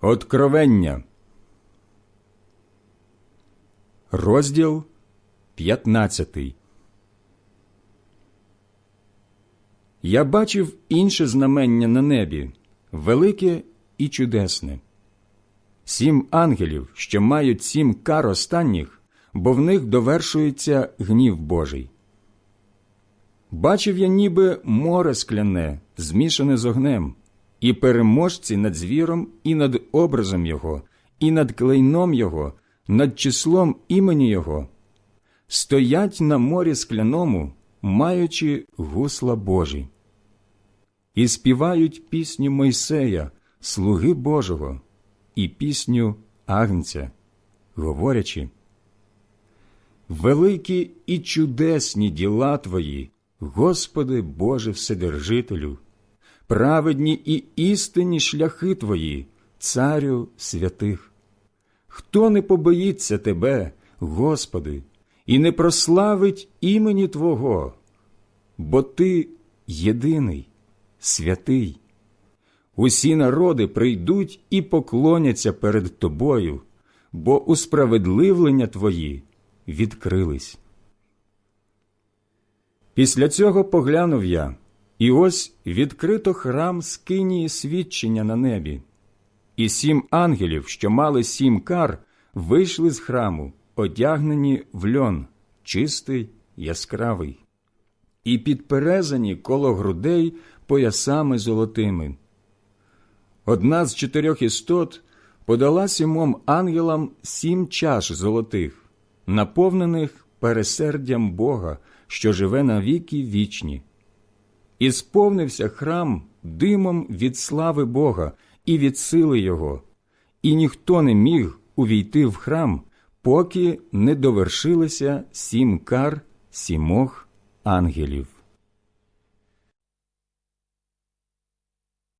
Откровення, розділ 15 Я бачив інше знамення на небі, велике і чудесне. Сім ангелів, що мають сім кар останніх, бо в них довершується гнів Божий. Бачив я ніби море скляне, змішане з огнем, і переможці над звіром, і над образом його, і над клейном його, над числом імені його, стоять на морі скляному, маючи гусла Божі, і співають пісню Мойсея, слуги Божого, і пісню Агнця, говорячи. Великі і чудесні діла Твої, Господи Боже Вседержителю, праведні і істинні шляхи Твої, Царю святих. Хто не побоїться Тебе, Господи, і не прославить імені Твого, бо Ти єдиний, святий. Усі народи прийдуть і поклоняться перед Тобою, бо усправедливлення Твої відкрились. Після цього поглянув я, і ось відкрито храм скинії свідчення на небі, і сім ангелів, що мали сім кар, вийшли з храму, одягнені в льон, чистий, яскравий, і підперезані коло грудей поясами золотими. Одна з чотирьох істот подала сімом ангелам сім чаш золотих, наповнених пересердям Бога, що живе на віки вічні. І сповнився храм димом від слави Бога і від сили Його, і ніхто не міг увійти в храм, поки не довершилися сім кар сімох ангелів.